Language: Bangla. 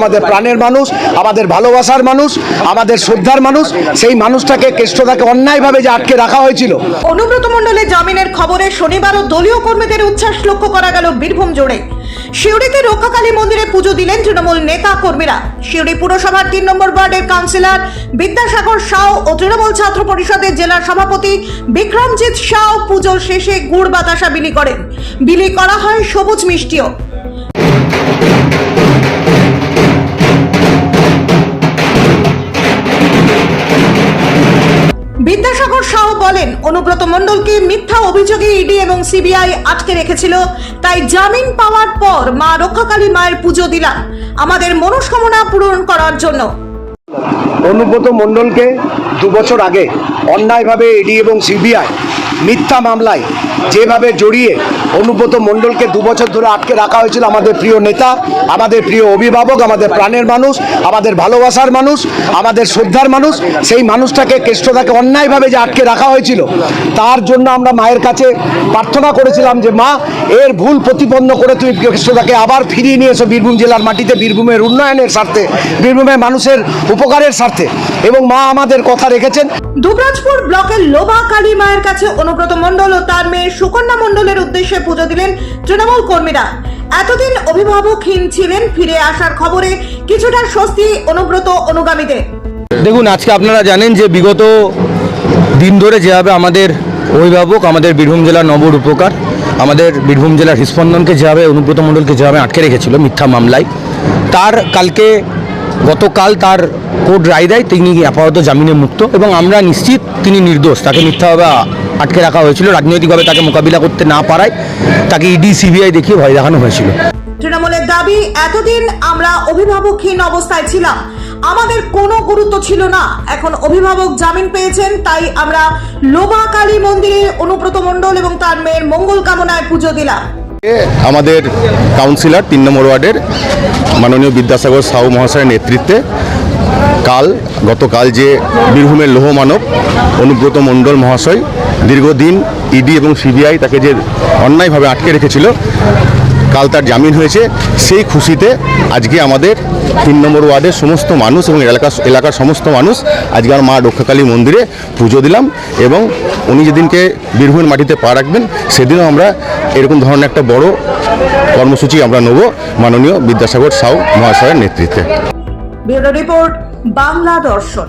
আমাদের প্রাণের মানুষ, আমাদের ভালোবাসার মানুষ, আমাদের শ্রদ্ধার মানুষ, সেই মানুষটাকে কেষ্টদাকে অন্যায়ভাবে যে আটকে রাখা হয়েছিল। অনুব্রত মণ্ডলের জামিনের খবরে শনিবারও দলীয় কর্মীদের উচ্ছ্বাস লক্ষ্য করা গেল বীরভূম জুড়ে। শিউড়িতে রক্ষাকালী মন্দিরে পুজো দিলেন তৃণমূল নেতা কর্মীরা। শিউড়ি পুরসভার তিন নম্বর ওয়ার্ডের কাউন্সিলর বিদ্যাসাগর সাউ ও তৃণমূল ছাত্র পরিষদের জেলা সভাপতি বিক্রমজিৎ সাউ পুজোর শেষে গুড় বাতাসা বিলি করেন। বিলি করা হয় সবুজ মিষ্টিও। বিদ্যাসাগর শাহ বলেন, অনুব্রত মণ্ডলকে মিথ্যা অভিযোগে ইডি এবং সিবিআই আটকে রেখেছিল, তাই জামিন পাওয়ার পর মা রক্ষাকালী মায়ের পুজো দিলাম। আমাদের মনস্কামনা পূরণ করার জন্য। অনুব্রত মণ্ডলকে দু বছর আগে অন্যায়ভাবে ইডি এবং সিবিআই মিথ্যা মামলায় যেভাবে জড়িয়ে অনুব্রত মণ্ডলকে দু বছর ধরে আটকে রাখা হয়েছিল আমাদের প্রিয় নেতা, আমাদের প্রিয় অভিভাবক, আমাদের প্রাণের মানুষ, আমাদের ভালোবাসার মানুষ, আমাদের শ্রদ্ধার মানুষ, সেই মানুষটাকে কেষ্টদাকে অন্যায়ভাবে যে আটকে রাখা হয়েছিল, তার জন্য আমরা মায়ের কাছে প্রার্থনা করেছিলাম যে, মা, এর ভুল প্রতিপন্ন করে তুমি কেষ্টদাকে আবার ফিরিয়ে নিয়ে এসো বীরভূম জেলার মাটিতে, বীরভূমের উন্নয়নের স্বার্থে, বীরভূমের মানুষের উপকারের স্বার্থে। এবং মা আমাদের কথা রেখেছেন। দুবরাজপুর ব্লকের লোবা কালী মায়ের কাছে অনুব্রত মণ্ডল ও তার মেয়ে সুকন্যা মণ্ডলের উদ্দেশ্যে পুজো দিলেন তৃণমূল কর্মীরা। এতদিন অভিভাবকহীন ছিলেন ফিরে আসার খবরে কিছুটা স্বস্তি অনুব্রত অনুগামীদের। দেখুন, আজকে আপনারা জানেন যে বিগত দিন ধরে যেভাবে আমাদের অভিভাবক, আমাদের বীরভূম জেলার নবর উপকার আমাদের বীরভূম জেলার হৃস্পন্দনকে যেভাবে, অনুব্রত মণ্ডলকে যেভাবে আটকে রেখেছিল মিথ্যা মামলায়, তার কালকে, গতকাল তার কোর্ট রায় দেয় তিনি আপাতত জামিনে মুক্ত এবং আমরা নিশ্চিত তিনি নির্দোষ। তাকে মিথ্যাভাবে আটকে রাখা হয়েছিল রাজনৈতিকভাবে তাকে মোকাবিলা করতে না পারায় তাকে ইডি সিবিআই দেখিয়ে ভয় দেখানো হয়েছিল। তৃণমূলের দাবি এতদিন আমরা অভিভাবকহীন অবস্থায় ছিলাম। আমাদের কোনো গুরুত্ব ছিল না। এখন অভিভাবক জামিন পেয়েছেন তাই আমরা লোবা কালী মন্দিরে অনুব্রত মণ্ডল এবং তার মেয়ের মঙ্গল কামনায় পুজো দিলাম। আমাদের কাউন্সিলর তিন নম্বর ওয়ার্ডের মাননীয় বিদ্যাসাগর সাহু মহাশয়ের নেতৃত্বে কাল, গতকাল যে বীরভূমের লৌহ মানব, অনুব্রত মণ্ডল মহাশয়, দীর্ঘদিন ইডি এবং সিবিআই তাকে যে অন্যায়ভাবে আটকে রেখেছিল, কাল তার জামিন হয়েছে। সেই খুশিতে আজকে আমাদের তিন নম্বর ওয়ার্ডের সমস্ত মানুষ এবং এলাকার এলাকার সমস্ত মানুষ আজকে আমার মা রক্ষাকালী মন্দিরে পুজো দিলাম এবং উনি যেদিনকে বীরভূমের মাটিতে পা রাখবেন, সেদিনও আমরা এরকম ধরনের একটা বড় কর্মসূচি আমরা নেব মাননীয় বিদ্যাসাগর সাউ মহাশয়ের নেতৃত্বে। রিপোর্ট বাংলা দর্শন।